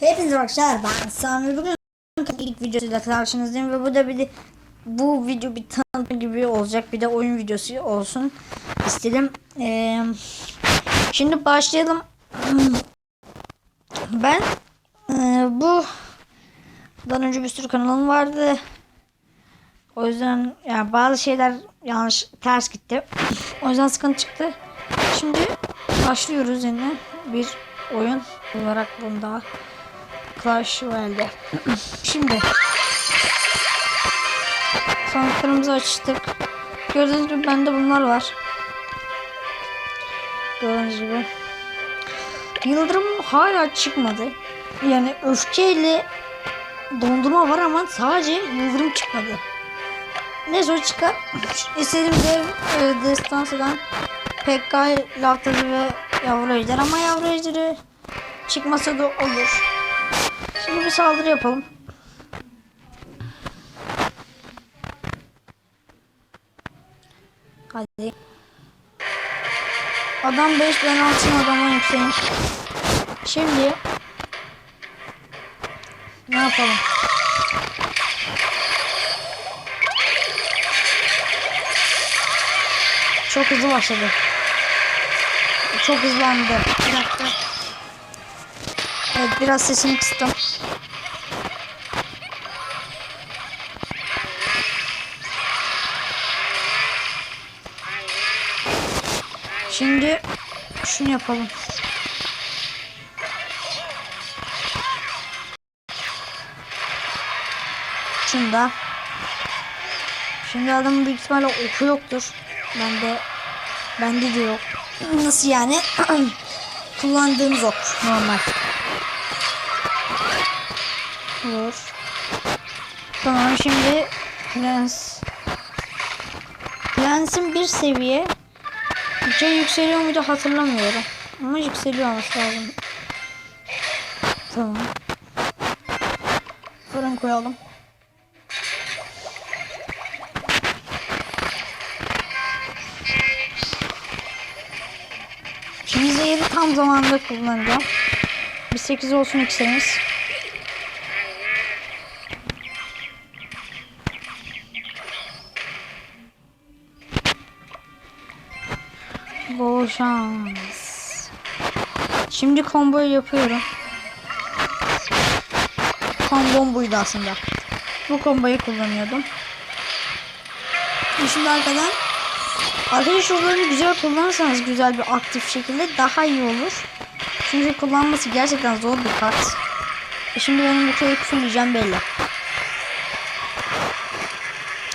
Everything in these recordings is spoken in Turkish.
Hepinize arkadaşlar ben Sami bugün ilk videosuyla karşınızdayım ve bu da bir bu video bir tanıtım gibi olacak bir de oyun videosu olsun istedim. Ee, şimdi başlayalım. Ben e, bu bundan önce bir sürü kanalım vardı. O yüzden yani bazı şeyler yanlış ters gitti. O yüzden sıkıntı çıktı. Şimdi başlıyoruz yine bir oyun olarak bunda. Clash Royale'de. Şimdi sandıklarımızı açtık. Gördüğünüz gibi bende bunlar var. Gördüğünüz gibi. Yıldırım hala çıkmadı. Yani öfkeyle dondurma var ama sadece yıldırım çıkmadı. Ne zor çıkar. İstediğim dev e, destansıdan Pekka, Laftazı ve Yavru Ejder ama Yavru Ejder'i çıkmasa da olur. Şimdi bir saldırı yapalım. Hadi. Adam 5 ben altın adama yükseğim. Şimdi ne yapalım? Çok hızlı başladı. Çok hızlandı. Bir. Evet biraz sesini kıstım. Şimdi şunu yapalım. Şunu da. Şimdi adamın büyük ihtimalle oku yoktur. Bende bende de yok. Nasıl yani? Kullandığımız ok normal. Vur. Tamam şimdi Prens. Prens'in bir seviye şey yükseliyor muydu hatırlamıyorum. Ama yükseliyor olması lazım. Tamam. Fırın koyalım. Tam zamanında kullanacağım. Bir 8 olsun yükselimiz. Bol şans. Şimdi komboyu yapıyorum. Kombom buydu aslında. Bu komboyu kullanıyordum. Şimdi arkadan Ateş yollarını güzel kullanırsanız güzel bir aktif şekilde daha iyi olur. Çünkü kullanması gerçekten zor bir kart. E şimdi benim bu köyü küfürleyeceğim belli.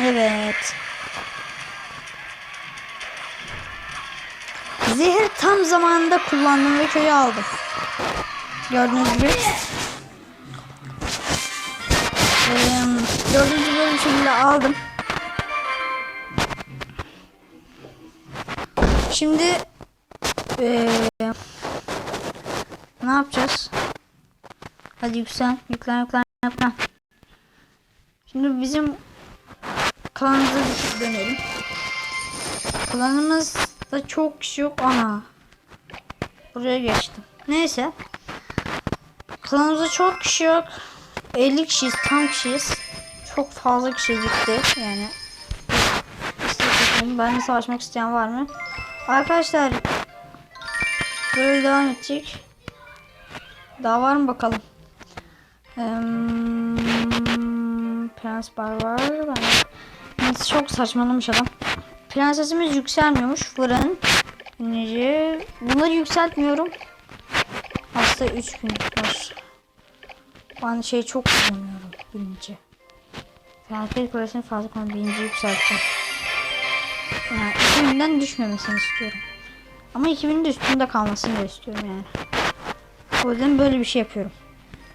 Evet. Zehir tam zamanında kullandım ve köyü aldım. Gördüğünüz gibi. Gördüğünüz gibi şekilde aldım. Şimdi ee, ne yapacağız? Hadi yüksel, yüklen, yüklen, yüklen. Şimdi bizim klanımıza dönelim. Klanımızda çok kişi yok. Ana. Buraya geçtim. Neyse. Klanımızda çok kişi yok. 50 kişiyiz, tam kişiyiz. Çok fazla kişi gitti yani. Benimle savaşmak isteyen var mı? Arkadaşlar böyle devam edecek. Daha var mı bakalım. Ee, Prens Barbar. Ben... Çok saçmalamış adam. Prensesimiz yükselmiyormuş. Fırın. İneci. Bunları yükseltmiyorum. Aslında 3 gün var. Ben şey çok kullanıyorum. Birinci. Felaket Kulesi'ni fazla kullan. Birinci yükselteceğim. Yani 2000'den düşmemesini istiyorum. Ama 2000'in de üstünde kalmasını da istiyorum yani. O yüzden böyle bir şey yapıyorum.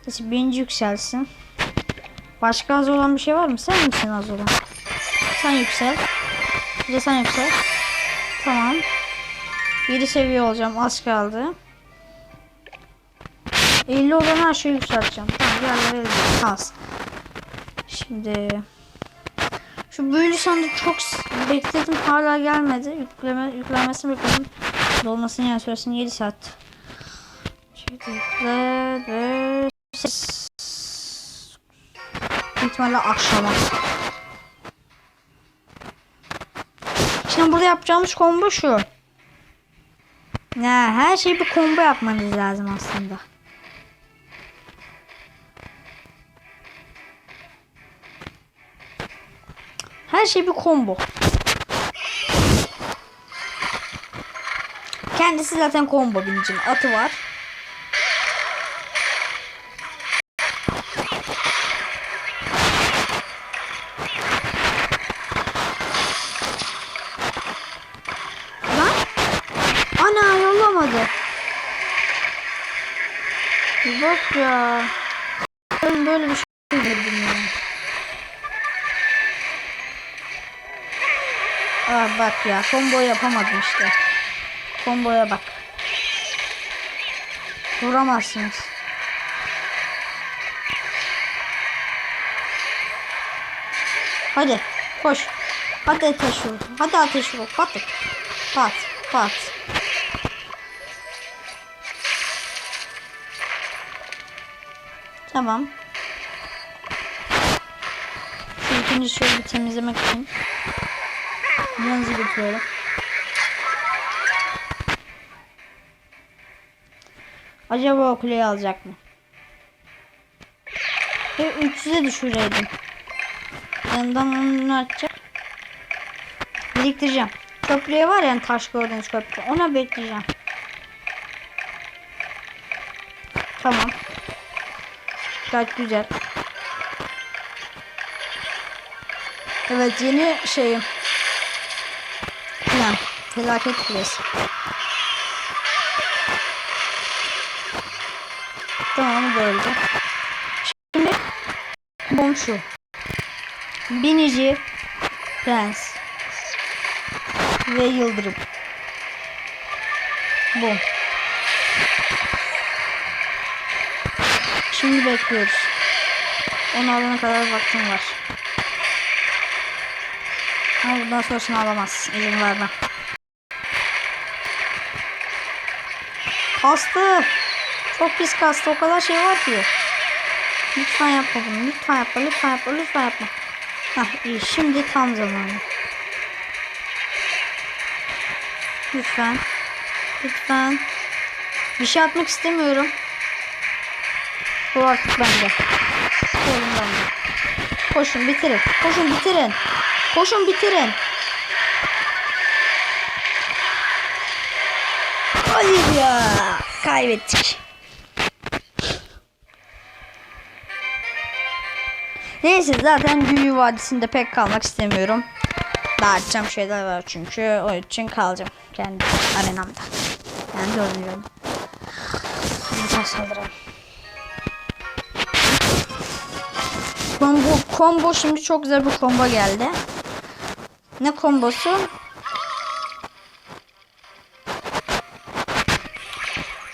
Neyse birinci yükselsin. Başka az olan bir şey var mı? Sen misin az olan? Sen yüksel. Bir de sen yüksel. Tamam. 7 seviye olacağım. Az kaldı. 50 olan her şeyi yükselteceğim. Tamam diğerleri kalsın. Şimdi şu büyülü sandık çok bekledim hala gelmedi. Yükleme, yüklenmesini bekledim. Dolmasını yani süresini 7 saat. Şimdi yükle ve ihtimalle akşama. Şimdi burada yapacağımız combo şu. Ya her şeyi bir combo yapmanız lazım aslında. Her şey bir combo. Kendisi zaten combo binicinin atı var. Lan? Ana yollamadı. Bak ya. Ben böyle bir şey görmedim ya. Aa bak ya combo yapamadım işte. Komboya bak. Vuramazsınız. Hadi koş. Hadi ateş vur. Hadi ateş vur. Pat. Pat. Pat. Tamam. Şu şöyle bir temizlemek için. Yanınızı götürüyorum. Acaba o kuleyi alacak mı? Ve 300'e düşüreydim. Yanından onu açacak. Biriktireceğim. Köprüye var yani taş gördüğünüz köprü. Ona bekleyeceğim. Tamam. Gayet güzel. Evet yeni şeyim. Plan. Felaket kulesi. Tamam böyle. Şimdi komşu. Binici prens ve yıldırım. Bu. Şimdi bekliyoruz. Onu alana kadar vaktim var. Ama bundan sonrasını alamaz. İzin vermem. Kastı. Çok pis kastı. O kadar şey var ki. Lütfen yapma bunu. Lütfen yapma. Lütfen yapma. Lütfen yapma. Hah iyi. Şimdi tam zamanı. Lütfen. Lütfen. Bir şey atmak istemiyorum. Bu artık bende. Oğlum bende. Koşun bitirin. Koşun bitirin. Koşun bitirin. Hayır ya. Kaybettik. Neyse zaten Büyü Vadisi'nde pek kalmak istemiyorum. Dağıtacağım şeyler var çünkü o için kalacağım kendi arenamda. Yani dördüncü Lütfen saldıralım. Combo, combo şimdi çok güzel bir combo geldi. Ne kombosu?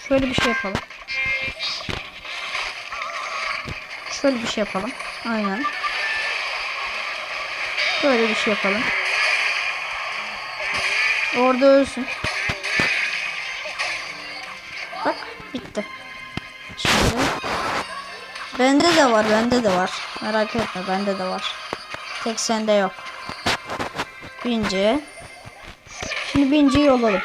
Şöyle bir şey yapalım. Şöyle bir şey yapalım. Aynen. Böyle bir şey yapalım. Orada ölsün. Bak bitti. Şimdi. Bende de var, bende de var. Merak etme, bende de var. Tek sende yok. Binci. Şimdi Binci'yi yollayalım.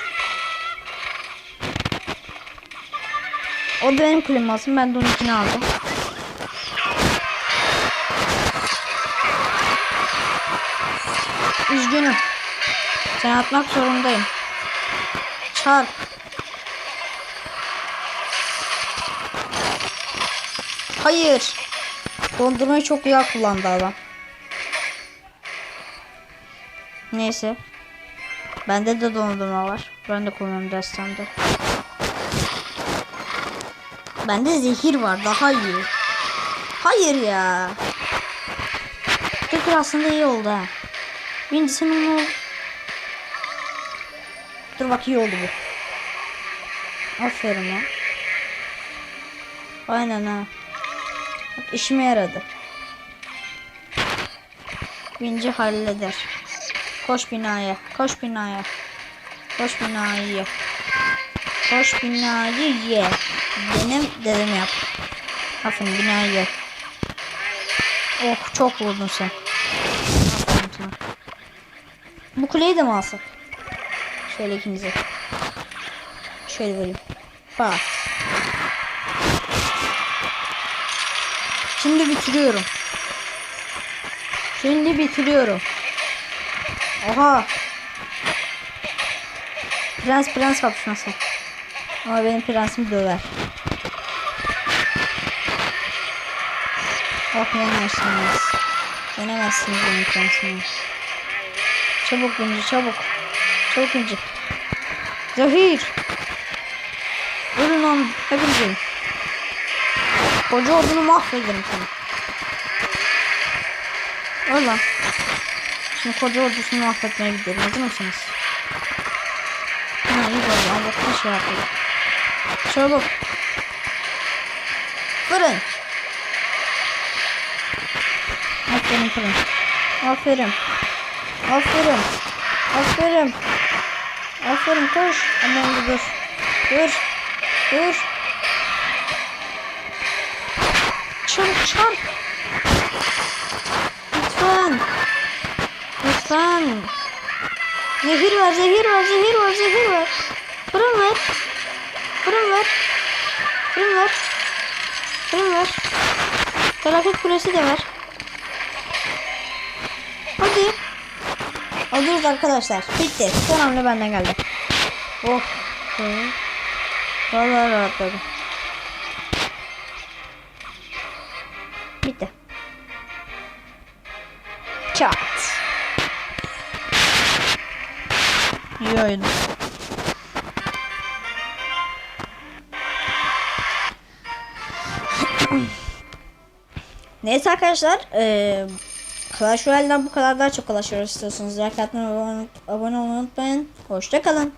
O benim alsın. Ben de onunkini aldım. Üzgünüm. Sen atmak zorundayım. Çarp. Hayır. Dondurmayı çok güzel kullandı adam. Neyse. Bende de dondurma var. Ben de kullanıyorum destemde. Bende zehir var. Daha iyi. Hayır ya. Fikir aslında iyi oldu ha. Birincisinin o... Dur bak iyi oldu bu. Aferin lan. Aynen ha. Bak işime yaradı. Binci halleder. Koş binaya. Koş binaya. Koş binayı ye. Koş binayı ye. Benim dedim yap. Aferin binaya gel. Oh çok vurdun sen. Bu kuleyi de mi alsak? Şöyle ikimize. Şöyle vurayım. Bak. Şimdi bitiriyorum. Şimdi bitiriyorum. Oha. Prens prens kapışması. Ama benim prensim döver. Oh yenemezsiniz. Yenemezsiniz benim prensimi. Çabuk inci çabuk. Çabuk inci. Zahir. Ölün lan hepinizi. Koca ordunu mahvederim seni. Öl lan. Şimdi koca ordusunu mahvetmeye gidiyorum. Hazır mısınız? Ha iyi böyle. Allah'tan şey yapıyor. Çabuk. Fırın. Aferin fırın. Aferin. Aferin. Aferin. Aferin koş. Aman dur. Dur. Dur. Dur. Çabuk çarp. Lütfen. Lütfen. Zehir var, zehir var, zehir var, zehir var. Fırın ver. Fırın ver. Fırın ver. Fırın ver. Felaket kulesi de ver. Alıyoruz arkadaşlar. Bitti. Son hamle benden geldi. Oh. Vallahi rahatladım. Bitti. Çat. İyi oyun. Neyse arkadaşlar. Eee Clash Royale'den bu kadar daha çok Clash Royale istiyorsanız like atmayı, abone, abone olmayı unutmayın. Hoşçakalın.